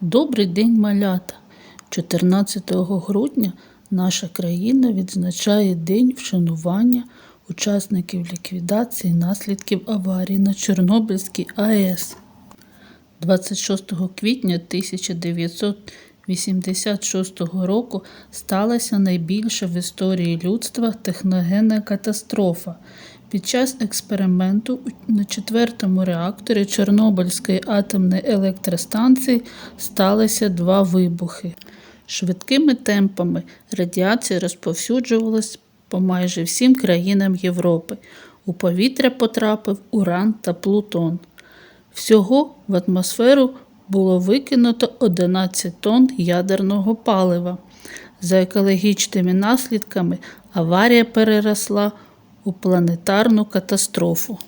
Добрий день, малята! 14 грудня наша країна відзначає День вшанування учасників ліквідації наслідків аварії на Чорнобильській АЕС. 26 квітня 1986 року сталася найбільша в історії людства техногенна катастрофа. Під час експерименту на четвертому реакторі Чорнобильської атомної електростанції сталися два вибухи. Швидкими темпами радіація розповсюджувалась по майже всім країнам Європи. У повітря потрапив уран та плутон. Всього в атмосферу було викинуто 11 тонн ядерного палива. За екологічними наслідками аварія переросла у планетарну катастрофу.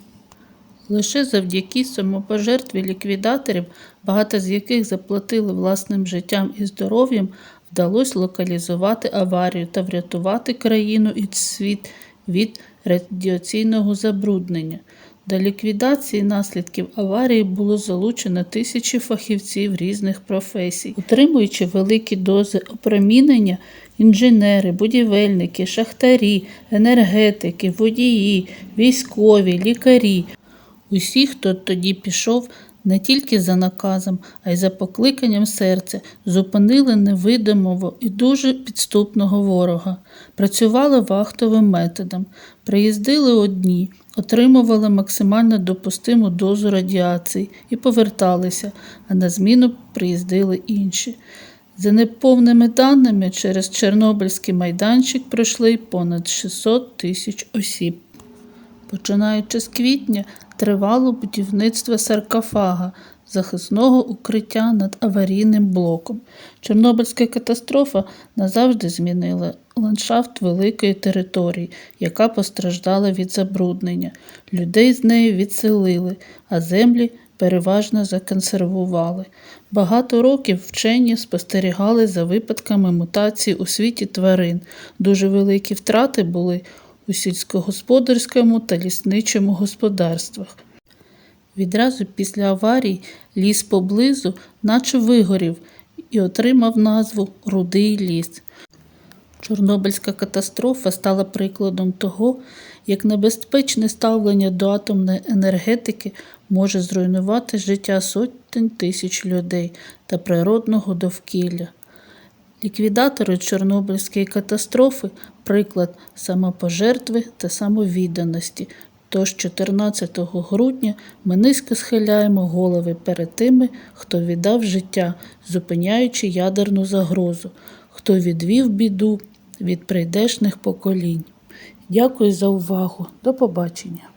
Лише завдяки самопожертві ліквідаторів, багато з яких заплатили власним життям і здоров'ям, вдалося локалізувати аварію та врятувати країну і світ від радіаційного забруднення. До ліквідації наслідків аварії було залучено тисячі фахівців різних професій, утримуючи великі дози опромінення, інженери, будівельники, шахтарі, енергетики, водії, військові, лікарі. Усі, хто тоді пішов не тільки за наказом, а й за покликанням серця, зупинили невидимого і дуже підступного ворога, працювали вахтовим методом, приїздили одні, отримували максимально допустиму дозу радіації і поверталися, а на зміну приїздили інші. За неповними даними, через Чорнобильський майданчик пройшли понад 600 тисяч осіб. Починаючи з квітня, тривало будівництво саркофага, захисного укриття над аварійним блоком. Чорнобильська катастрофа назавжди змінила ландшафт великої території, яка постраждала від забруднення. Людей з неї відселили, а землі переважно законсервували. Багато років вчені спостерігали за випадками мутацій у світі тварин. Дуже великі втрати були у сільськогосподарському та лісничому господарствах. Відразу після аварії ліс поблизу наче вигорів і отримав назву Рудий ліс. Чорнобильська катастрофа стала прикладом того, як небезпечне ставлення до атомної енергетики може зруйнувати життя сотень тисяч людей та природного довкілля. Ліквідатори Чорнобильської катастрофи приклад самопожертви та самовідданості. Тож 14 грудня ми низько схиляємо голови перед тими, хто віддав життя, зупиняючи ядерну загрозу, хто відвів біду від прийдешних поколінь. Дякую за увагу. До побачення.